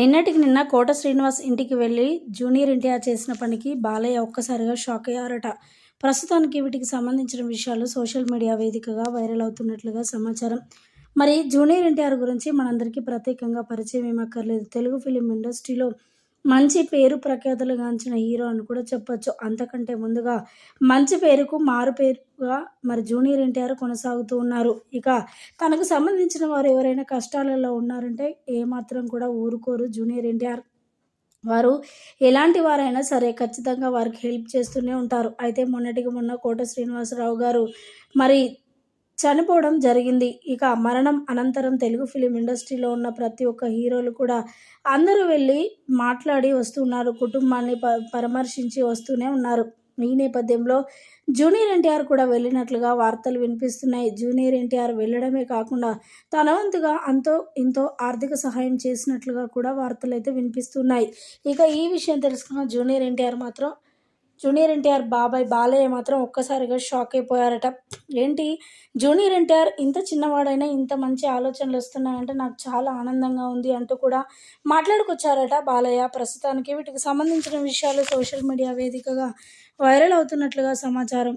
నిన్నటికి నిన్న కోట శ్రీనివాస్ ఇంటికి వెళ్ళి జూనియర్ ఎన్టీఆర్ చేసిన పనికి బాలయ్య ఒక్కసారిగా షాక్ అయ్యారట. ప్రస్తుతానికి వీటికి సంబంధించిన విషయాలు సోషల్ మీడియా వేదికగా వైరల్ అవుతున్నట్లుగా సమాచారం. మరి జూనియర్ ఎన్టీఆర్ గురించి మనందరికీ ప్రత్యేకంగా పరిచయం ఏమక్కర్లేదు. తెలుగు ఫిలిం ఇండస్ట్రీలో మంచి పేరు ప్రఖ్యాతులు గాంచిన హీరో అని కూడా చెప్పొచ్చు. అంతకంటే ముందుగా మంచి పేరుకు మారు పేరుగా మరి జూనియర్ ఎన్టీఆర్ కొనసాగుతూ ఉన్నారు. ఇక తనకు సంబంధించిన వారు ఎవరైనా కష్టాలలో ఉన్నారంటే ఏమాత్రం కూడా ఊరుకోరు జూనియర్ ఎన్టీఆర్. వారు ఎలాంటి వారైనా సరే ఖచ్చితంగా వారికి హెల్ప్ చేస్తూనే ఉంటారు. అయితే మొన్నటికి మొన్న కోట శ్రీనివాసరావు గారు మరి చనిపోవడం జరిగింది. ఇక మరణం అనంతరం తెలుగు ఫిలిం ఇండస్ట్రీలో ఉన్న ప్రతి ఒక్క హీరోలు కూడా అందరూ వెళ్ళి మాట్లాడి వస్తున్నారు. కుటుంబాన్ని ప పరామర్శించి వస్తూనే ఉన్నారు. ఈ నేపథ్యంలో జూనియర్ ఎన్టీఆర్ కూడా వెళ్ళినట్లుగా వార్తలు వినిపిస్తున్నాయి. జూనియర్ ఎన్టీఆర్ వెళ్ళడమే కాకుండా తన వంతుగా అంతో ఇంతో ఆర్థిక సహాయం చేసినట్లుగా కూడా వార్తలు అయితే వినిపిస్తున్నాయి. ఇక ఈ విషయం తెలుసుకున్న జూనియర్ ఎన్టీఆర్ మాత్రం జూనియర్ ఎన్టీఆర్ బాబాయ్ బాలయ్య మాత్రం ఒక్కసారిగా షాక్ అయిపోయారట. ఏంటి? జూనియర్ ఎన్టీఆర్ ఇంత చిన్నవాడైనా ఇంత మంచి ఆలోచనలు వస్తున్నాయంటే నాకు చాలా ఆనందంగా ఉంది అంటూ కూడా మాట్లాడుకొచ్చారట బాలయ్య. ప్రస్తుతానికి వీటికి సంబంధించిన విషయాలు సోషల్ మీడియా వేదికగా వైరల్ అవుతున్నట్లుగా సమాచారం.